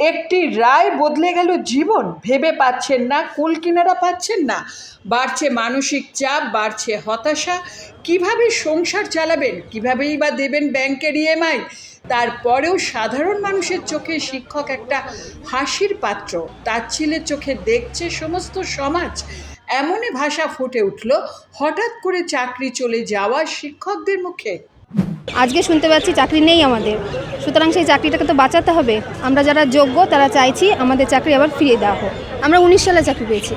একটি রায় বদলে গেল জীবন। ভেবে পাচ্ছেন না, কুল কিনারা পাচ্ছেন না। বাড়ছে মানসিক চাপ, বাড়ছে হতাশা। কীভাবে সংসার চালাবেন, কিভাবেই বা দেবেন ব্যাংকের ইএমআই তারপরেও সাধারণ মানুষের চোখে শিক্ষক একটা হাসির পাত্র। তার ছেলের চোখে দেখছে সমস্ত সমাজ। এমনই ভাষা ফুটে উঠল, হঠাৎ করে চাকরি চলে যাওয়া শিক্ষকদের মুখে। আজকে শুনতে পাচ্ছি চাকরি নেই আমাদের। সুতরাং সেই চাকরিটাকে তো বাঁচাতে হবে। আমরা যারা যোগ্য তারা চাইছি আমাদের চাকরি আবার ফিরিয়ে দেওয়া হোক। আমরা উনিশ সালে চাকরি পেয়েছি।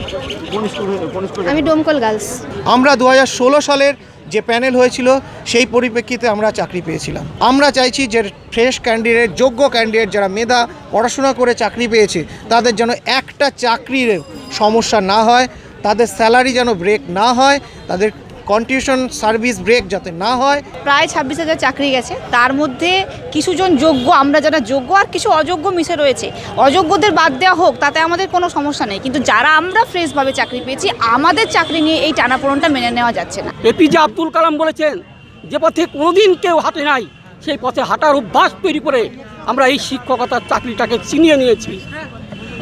আমি ডোমকল গার্লস। আমরা দু হাজার ষোলো সালের যে প্যানেল হয়েছিল সেই পরিপ্রেক্ষিতে আমরা চাকরি পেয়েছিলাম। আমরা চাইছি যে ফ্রেশ ক্যান্ডিডেট যোগ্য ক্যান্ডিডেট যারা মেধা পড়াশোনা করে চাকরি পেয়েছে তাদের যেন একটা চাকরির সমস্যা না হয় তাদের স্যালারি যেন ব্রেক না হয় তাদের কন্টিনিউশন সার্ভিস ব্রেক যাতে না হয়। প্রায় ছাব্বিশ হাজার চাকরি গেছে। তার মধ্যে কিছুজন যোগ্য আমরা যারা যোগ্য আর কিছু অযোগ্য মিশে রয়েছে অযোগ্যদের বাদ দেওয়া হোক তাতে আমাদের কোনো সমস্যা নেই। কিন্তু যারা আমরা ফ্রেশভাবে চাকরি পেয়েছি আমাদের চাকরি নিয়ে এই টানাপোড়নটা মেনে নেওয়া যাচ্ছে না। এপিজে আব্দুল কালাম বলেছেন যে পথে কোনোদিন কেউ হাঁটে নাই সেই পথে হাঁটার অভ্যাস তৈরি করে আমরা এই শিক্ষকতার চাকরিটাকে চিনিয়ে নিয়েছি।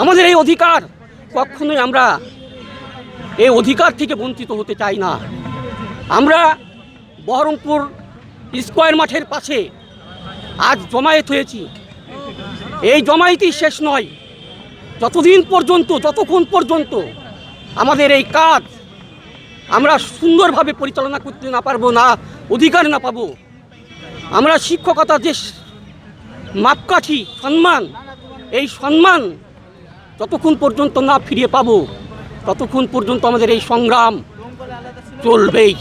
আমাদের এই অধিকার কখনোই আমরা এই অধিকার থেকে বঞ্চিত হতে চাই না। আমরা বহরমপুর স্কোয়ার মাঠের পাশে আজ জমায়েত হয়েছি। এই জমায়েতই শেষ নয়। যতদিন পর্যন্ত, যতক্ষণ পর্যন্ত আমাদের এই কাজ আমরা সুন্দরভাবে পরিচালনা করতে না পারব না, অধিকার না পাবো, আমরা শিক্ষকতা যে মাপকাঠি, সম্মান, এই সম্মান যতক্ষণ পর্যন্ত না ফিরিয়ে পাবো, ততক্ষণ পর্যন্ত আমাদের এই সংগ্রাম চলবেই।